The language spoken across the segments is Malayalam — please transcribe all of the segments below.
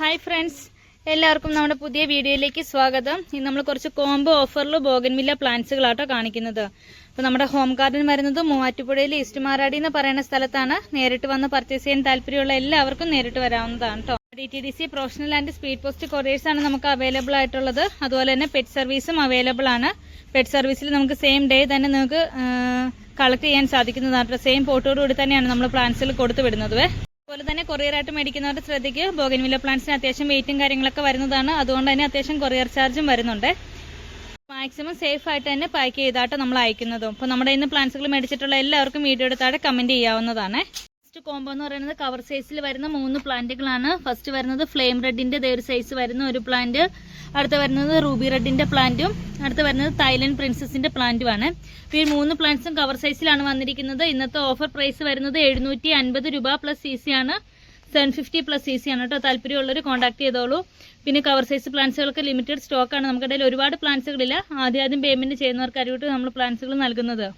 Hi friends. എല്ലാവർക്കും നമ്മുടെ പുതിയ വീഡിയോയിലേക്ക് സ്വാഗതം. ഇന്ന് നമ്മൾ കുറച്ച് കോംബോ ഓഫറിൽ ബോഗൻവില്ല പ്ലാന്റ്സുകളാട്ടോ കാണിക്കുന്നത്. അപ്പോൾ നമ്മുടെ ഹോം ഗാർഡൻ വരുന്നത് മൂവാറ്റുപുഴയിൽ ഈസ്റ്റ് മാറാടി എന്ന് പറയുന്ന സ്ഥലത്താണ്. നേരിട്ട് വന്ന് പർച്ചേസ് ചെയ്യാൻ താല്പര്യമുള്ള എല്ലാവർക്കും നേരിട്ട് വരാവുന്നതാണ് കേട്ടോ D T D C professional and speed post couriers ആണ് നമുക്ക് അവൈലബിൾ ആയിട്ടുള്ളത്. അതുപോലെ തന്നെ പെറ്റ് സർവീസും അവൈലബിൾ ആണ്. പെറ്റ് സർവീസിൽ നമുക്ക് സെയിം ഡേ തന്നെ നിങ്ങൾക്ക് കളക്ട് ചെയ്യാൻ സാധിക്കുന്നതാണ് സെയിം പോട്ടോടുകൂടി തന്നെയാണ് നമ്മൾ പ്ലാന്റ്സിൽ കൊടുത്തു വിടുന്നത്. അതുപോലെ തന്നെ കൊറിയറായിട്ട് മേടിക്കുന്നവരുടെ ശ്രദ്ധിക്കുക ബോഗൻവില്ല പ്ലാന്റ്സിന് അത്യാവശ്യം വെയിറ്റും കാര്യങ്ങളൊക്കെ വരുന്നതാണ്. അതുകൊണ്ട് തന്നെ അത്യാവശ്യം കൊറിയർ ചാർജും വരുന്നുണ്ട്. മാക്സിമം സേഫ് ആയിട്ട് തന്നെ പാക്ക് ചെയ്താട്ടോ നമ്മൾ അയക്കുന്നതും. അപ്പോൾ നമ്മുടെ ഇന്ന് പ്ലാന്റ്സുകൾ മേടിച്ചിട്ടുള്ള എല്ലാവർക്കും വീഡിയോ എടുത്താടെ കമന്റ് ചെയ്യാവുന്നതാണ്. ഫസ്റ്റ് കോംബോ എന്ന് പറയുന്നത് കവർ സൈസിൽ വരുന്ന മൂന്ന് പ്ലാന്റുകളാണ്. ഫസ്റ്റ് വരുന്നത് ഫ്ലെയിം റെഡിന്റെ ഒരു സൈസ് വരുന്ന ഒരു പ്ലാന്റ്. അടുത്ത വരുന്നത് റൂബി റെഡിന്റെ പ്ലാന്റും അടുത്ത് വരുന്നത് തായ്ലൻഡ് പ്രിൻസസിന്റെ പ്ലാന്റുമാണ്. ഈ മൂന്ന് പ്ലാന്റ്സും കവർ സൈസിലാണ് വന്നിരിക്കുന്നത്. ഇന്നത്തെ ഓഫർ പ്രൈസ് വരുന്നത് എഴുന്നൂറ്റി അൻപത് രൂപ പ്ലസ് സി സി ആണ്. Seven fifty plus C C ആണ് കേട്ടോ. താല്പര്യമുള്ളവർ കോൺടാക്ട് ചെയ്തോളൂ. പിന്നെ കവർ സൈസ് പ്ലാന്റ്സുകൾക്ക് ലിമിറ്റഡ് സ്റ്റോക്കാണ്. നമുക്കിടയിൽ ഒരുപാട് പ്ലാന്റ്സുകളില്ല. ആദ്യം ആദ്യം പേയ്മെന്റ് ചെയ്യുന്നവർക്ക് അറിയിട്ട് നമ്മൾ പ്ലാന്റ്സുകൾ നൽകുന്നത്.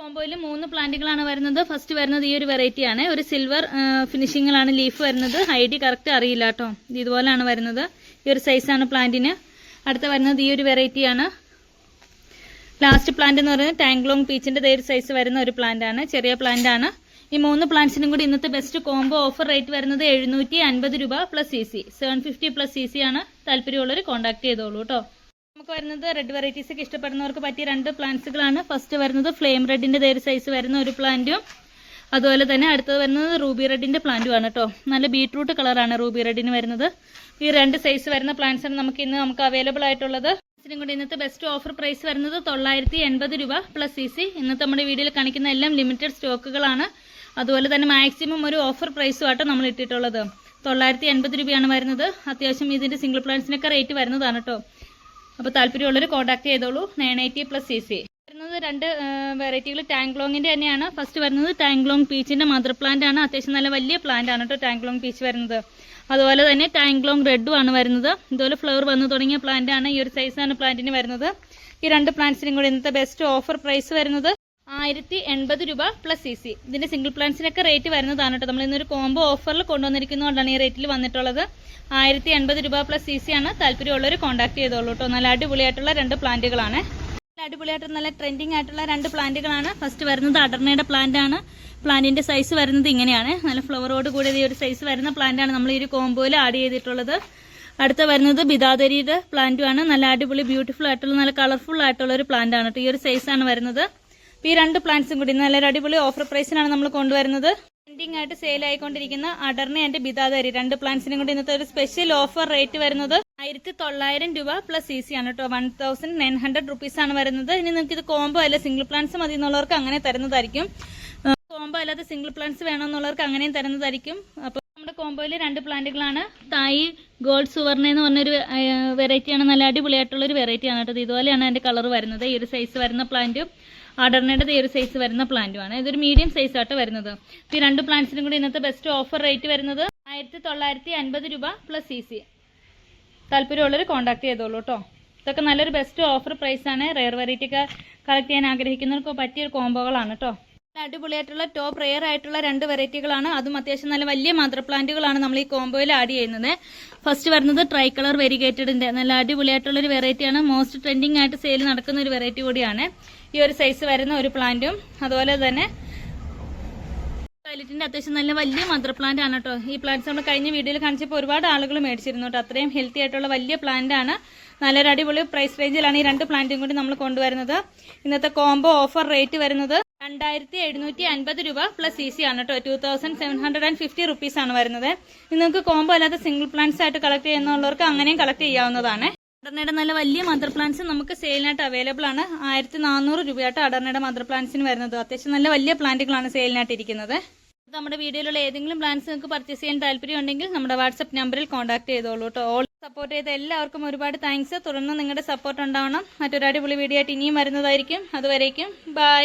കോംബോയിൽ മൂന്ന് പ്ലാന്റുകളാണ് വരുന്നത്. ഫസ്റ്റ് വരുന്നത് ഈ ഒരു വെറൈറ്റി ആണ്. ഒരു സിൽവർ ഫിനിഷിങ്ങിലാണ് ലീഫ് വരുന്നത്. ഹൈഡി കറക്റ്റ് അറിയില്ല കേട്ടോ ഇതുപോലെയാണ് വരുന്നത്. ഈ ഒരു സൈസാണ് പ്ലാന്റിന്. അടുത്ത വരുന്നത് ഈ ഒരു വെറൈറ്റി ആണ്. ലാസ്റ്റ് പ്ലാന്റ് എന്ന് പറയുന്നത് ടാങ്ക്ലോങ് പീച്ചിന്റെ ഒരു സൈസ് വരുന്ന ഒരു പ്ലാന്റ് ആണ്. ചെറിയ പ്ലാന്റ് ആണ്. ഈ മൂന്ന് പ്ലാന്റ്സിനും കൂടി ഇന്നത്തെ ബെസ്റ്റ് കോംബോ ഓഫർ റേറ്റ് വരുന്നത് എഴുന്നൂറ്റി അൻപത് രൂപ plus C C seven fifty plus C C ആണ് താല്പര്യമുള്ളവർ കോൺടാക്ട് ചെയ്തോളൂ കേട്ടോ നമുക്ക് വരുന്നത് റെഡ് വെറൈറ്റീസ് ഒക്കെ ഇഷ്ടപ്പെടുന്നവർക്ക് പറ്റിയ രണ്ട് പ്ലാന്റ്സുകളാണ് ഫസ്റ്റ് വരുന്നത് ഫ്ലെയിം റെഡിന്റെ ഒരു സൈസ് വരുന്ന ഒരു പ്ലാന്റും അതുപോലെ തന്നെ അടുത്തത് വരുന്നത് റൂബി റെഡിന്റെ പ്ലാന്റും ആണ് കേട്ടോ നല്ല ബീട്രൂട്ട് കളറാണ് റൂബി റെഡിന് വരുന്നത്. ഈ രണ്ട് സൈസ് വരുന്ന പ്ലാന്റ്സ് ആണ് നമുക്ക് ഇന്ന് നമുക്ക് അവൈലബിൾ ആയിട്ടുള്ളത്. കൂടി ഇന്നത്തെ ബെസ്റ്റ് ഓഫർ പ്രൈസ് വരുന്നത് തൊള്ളായിരത്തി എൺപത് രൂപ പ്ലസ് സി സി ഇന്നത്തെ നമ്മുടെ വീഡിയോയിൽ കാണിക്കുന്ന എല്ലാം ലിമിറ്റഡ് സ്റ്റോക്കുകളാണ് അതുപോലെ തന്നെ മാക്സിമം ഒരു ഓഫർ പ്രൈസും ആട്ടോ നമ്മൾ ഇട്ടിട്ടുള്ളത്. തൊള്ളായിരത്തി എൺപത് രൂപയാണ് വരുന്നത്. അത്യാവശ്യം ഇതിന്റെ സിംഗിൾ പ്ലാന്റ്സിനൊക്കെ റേറ്റ് വരുന്നതാണ് കേട്ടോ അപ്പോൾ താല്പര്യമുള്ളവർ കോൺടാക്ട് ചെയ്തോളൂ. Nine eighty plus C C വരുന്നത് രണ്ട് വെറൈറ്റികൾ ടാങ്ക്ലോങ്ങിന്റെ തന്നെയാണ്. ഫസ്റ്റ് വരുന്നത് ടാങ്ക്ലോങ് പീച്ചിന്റെ മദർ പ്ലാന്റ് ആണ്. അത്യാവശ്യം നല്ല വലിയ പ്ലാന്റ് ആണ് കേട്ടോ ടാങ്ക്ലോങ് പീച്ച് വരുന്നത്. അതുപോലെ തന്നെ ടാങ്ക്ലോങ് റെഡും ആണ് വരുന്നത്. ഇതുപോലെ ഫ്ലവർ വന്നു തുടങ്ങിയ പ്ലാന്റ് ആണ്. ഈ ഒരു സൈസാണ് പ്ലാന്റിന് വരുന്നത്. ഈ രണ്ട് പ്ലാന്റ്സിനും കൂടി ഇന്നത്തെ ബെസ്റ്റ് ഓഫർ പ്രൈസ് വരുന്നത് ആയിരത്തി എൺപത് രൂപ പ്ലസ് സി സി ഇതിന്റെ സിംഗിൾ പ്ലാന്റ്സിനൊക്കെ റേറ്റ് വരുന്നതാണ് കേട്ടോ. നമ്മൾ ഇന്നൊരു കോംബോ ഓഫറിൽ കൊണ്ടുവന്നിരിക്കുന്നതുകൊണ്ടാണ് ഈ റേറ്റിൽ വന്നിട്ടുള്ളത്. ആയിരത്തി എൺപത് രൂപ പ്ലസ് സി സി ആണ് താല്പര്യമുള്ളവർ കോൺടാക്ട് ചെയ്തോളൂ കേട്ടോ. നല്ല അടിപൊളിയായിട്ടുള്ള രണ്ട് പ്ലാന്റുകളാണ് നല്ല അടിപൊളിയായിട്ട് നല്ല ട്രെൻഡിങ് ആയിട്ടുള്ള രണ്ട് പ്ലാന്റുകളാണ് ഫസ്റ്റ് വരുന്നത് അടർണയുടെ പ്ലാന്റ് ആണ്. പ്ലാന്റിന്റെ സൈസ് വരുന്നത് ഇങ്ങനെയാണ്. നല്ല ഫ്ലവറോട് കൂടി ഈ ഒരു സൈസ് വരുന്ന പ്ലാന്റാണ് നമ്മൾ ഈ ഒരു കോംബോയിൽ ആഡ് ചെയ്തിട്ടുള്ളത്. അടുത്ത വരുന്നത് ബിദാദരിയുടെ പ്ലാന്റുമാണ് നല്ല അടിപൊളി ബ്യൂട്ടിഫുൾ ആയിട്ടുള്ള നല്ല കളർഫുൾ ആയിട്ടുള്ള ഒരു പ്ലാന്റ് ആണ് കേട്ടോ. ഈ ഒരു സൈസ് ആണ് വരുന്നത്. ഈ രണ്ട് പ്ലാന്റ്സും കൂടി നല്ലൊരു അടിപൊളി ഓഫർ പ്രൈസിനാണ് നമ്മൾ കൊണ്ടുവരുന്നത്. ട്രെൻഡിങ് ആയിട്ട് സെയിൽ ആയിക്കൊണ്ടിരിക്കുന്ന അടർണ ആൻഡ് ബിതാദരി രണ്ട് പ്ലാന്റ്സിനും കൂടി ഇന്നത്തെ ഒരു സ്പെഷ്യൽ ഓഫർ റേറ്റ് വരുന്നത് ആയിരത്തി തൊള്ളായിരം രൂപ പ്ലസ് സി സി ആണ് കേട്ടോ. One thousand nine hundred rupees ആണ് വരുന്നത്. ഇനി നിങ്ങൾക്ക് ഇത് കോംബോ അല്ല സിംഗിൾ പ്ലാന്റ്സ് മതി എന്നുള്ളവർക്ക് അങ്ങനെ തരുന്നതായിരിക്കും. കോംബോ അല്ലാതെ സിംഗിൾ പ്ലാന്റ്സ് വേണമെന്നുള്ളവർക്ക് അങ്ങനെയും തരുന്നതായിരിക്കും. അപ്പോൾ നമ്മുടെ കോമ്പോയിൽ രണ്ട് പ്ലാന്റുകളാണ്. തായി ഗോൾഡ് സുവർണ എന്ന് പറഞ്ഞൊരു വെറൈറ്റിയാണ്. നല്ല അടിപൊളിയായിട്ടുള്ള ഒരു വെറൈറ്റിയാണ് കേട്ടോ. ഇത് ഇതുപോലെയാണ് അതിന്റെ കളർ വരുന്നത്. ഈ ഒരു സൈസ് വരുന്ന പ്ലാന്റും അടർണയുടെ ഈ ഒരു സൈസ് വരുന്ന പ്ലാന്റുമാണ്. ഇതൊരു മീഡിയം സൈസ് ആയിട്ട് വരുന്നത്. ഈ രണ്ട് പ്ലാന്റ്സിനും കൂടി ഇന്നത്തെ ബെസ്റ്റ് ഓഫർ റേറ്റ് വരുന്നത് ആയിരത്തി തൊള്ളായിരത്തി അൻപത് രൂപ പ്ലസ് സി സി. താല്പര്യമുള്ളവർ കോൺടാക്ട് ചെയ്തോളൂ കേട്ടോ. ഇതൊക്കെ നല്ലൊരു ബെസ്റ്റ് ഓഫർ പ്രൈസാണ്. റെയർ വെറൈറ്റി ഒക്കെ കളക്ട് ചെയ്യാൻ ആഗ്രഹിക്കുന്നവർക്ക് പറ്റിയൊരു കോംബോകളാണ് കേട്ടോ. അടിപൊളിയായിട്ടുള്ള ടോപ്പ് റെയർ ആയിട്ടുള്ള രണ്ട് വെറൈറ്റികളാണ്. അതും അത്യാവശ്യം നല്ല വലിയ മദർ പ്ലാന്റുകളാണ് നമ്മൾ ഈ കോംബോയിൽ ആഡ് ചെയ്യുന്നത്. ഫസ്റ്റ് വരുന്നത് ട്രൈ കളർ വെരിഗേറ്റഡിന്റെ നല്ല അടിപൊളിയായിട്ടുള്ള ഒരു വെറൈറ്റിയാണ് മോസ്റ്റ് ട്രെൻഡിങ് ആയിട്ട് സെയിൽ നടക്കുന്ന ഒരു വെറൈറ്റി കൂടിയാണ്. ഈ ഒരു സൈസ് വരുന്ന ഒരു പ്ലാന്റും അതുപോലെ തന്നെ വയലറ്റിന്റെ അത്യാവശ്യം നല്ല വലിയ മദർ പ്ലാന്റ് ആണ് കേട്ടോ ഈ പ്ലാന്റ്സ് നമ്മൾ കഴിഞ്ഞ വീഡിയോയിൽ കാണിച്ചപ്പോൾ ഒരുപാട് ആളുകൾ മേടിച്ചിരുന്നു കേട്ടോ അത്രയും ഹെൽത്തി ആയിട്ടുള്ള വലിയ പ്ലാന്റ് ആണ് നല്ലൊരു അടിപൊളി പ്രൈസ് റേഞ്ചിലാണ് ഈ രണ്ട് പ്ലാന്റും കൂടി നമ്മൾ കൊണ്ടുവരുന്നത്. ഇന്നത്തെ കോംബോ ഓഫർ റേറ്റ് വരുന്നത് രണ്ടായിരത്തി എഴുന്നൂറ്റി അൻപത് രൂപ പ്ലസ് ഇ സി ആണ് കേട്ടോ. Two thousand seven hundred and fifty rupees ആണ് വരുന്നത്. നിങ്ങൾക്ക് കോംബോ അല്ലാതെ സിംഗിൾ പ്ലാന്റ്സ് ആയിട്ട് കളക്ട് ചെയ്യുന്നവർക്ക് അങ്ങനെയും കളക്ട് ചെയ്യാവുന്നതാണ്. അടർണയുടെ നല്ല വലിയ മദർ പ്ലാന്റ്സ് നമുക്ക് സെയിലിനായിട്ട് അവൈലബിൾ ആണ്. ആയിരത്തി നാനൂറ് രൂപയായിട്ട് അടർണയുടെ മദർ പ്ലാന്റ്സിന് വരുന്നത്. അത്യാവശ്യം നല്ല വലിയ പ്ലാന്റുകളാണ് സെയിലിനായിട്ട് ഇരിക്കുന്നത്. നമ്മുടെ വീഡിയോയിലുള്ള ഏതെങ്കിലും പ്ലാൻസ് നിങ്ങൾക്ക് പർച്ചേസ് ചെയ്യാൻ താല്പര്യം ഉണ്ടെങ്കിൽ നമ്മുടെ വാട്സ്ആപ്പ് നമ്പറിൽ കോൺടാക്ട് ചെയ്തോളൂ കേട്ടോ. ഓൾ സപ്പോർട്ട് ചെയ്ത എല്ലാവർക്കും ഒരുപാട് താങ്ക്സ് തുടർന്ന് നിങ്ങളുടെ സപ്പോർട്ട് ഉണ്ടാവണം. മറ്റൊരു അടിപൊളി വീഡിയോ ആയിട്ട് ഇനിയും വരുന്നതായിരിക്കും. അതുവരേക്കും ബൈ